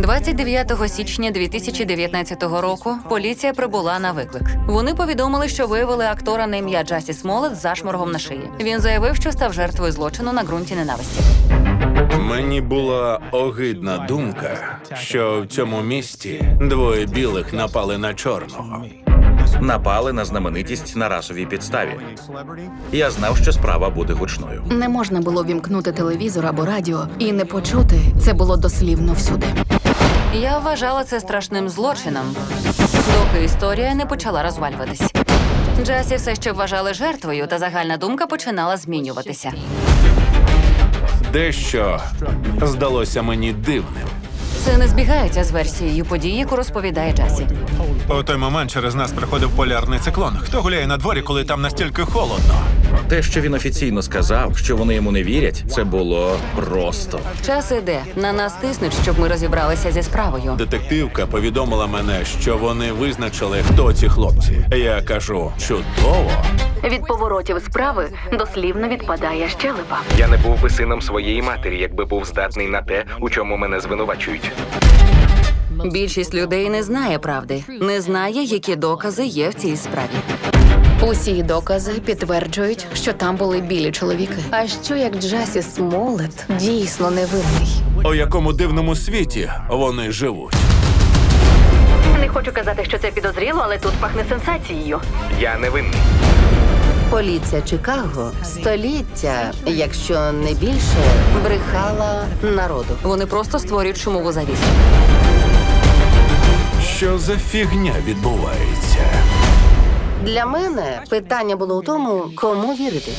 29 січня 2019 року поліція прибула на виклик. Вони повідомили, що виявили актора на ім'я Джасі Смолет з зашморгом на шиї. Він заявив, що став жертвою злочину на ґрунті ненависті. Мені була огидна думка, що в цьому місті двоє білих напали на чорного. Напали на знаменитість на расовій підставі. Я знав, що справа буде гучною. Не можна було вімкнути телевізор або радіо і не почути. Це було дослівно всюди. Я вважала це страшним злочином, доки історія не почала розвалюватись. Джасі все ще вважали жертвою, та загальна думка починала змінюватися. Дещо здалося мені дивним. Це не збігається з версією подій, яку розповідає Джасі. У той момент через нас приходив полярний циклон. Хто гуляє на дворі, коли там настільки холодно? Те, що він офіційно сказав, що вони йому не вірять, це було просто. Час іде. На нас тиснуть, щоб ми розібралися зі справою. Детективка повідомила мене, що вони визначили, хто ці хлопці. Я кажу, чудово. Від поворотів справи дослівно відпадає щелепа. Я не був би сином своєї матері, якби був здатний на те, у чому мене звинувачують. Більшість людей не знає правди, не знає, які докази є в цій справі. Усі докази підтверджують, що там були білі чоловіки. А що як Джасі Смолет дійсно невинний? У якому дивному світі вони живуть. Не хочу казати, що це підозріло, але тут пахне сенсацією. Я не винний. Поліція Чикаго століття, якщо не більше, брехала народу. Вони просто створюють шумову завісу. Що за фігня відбувається? Для мене питання було у тому, кому вірити.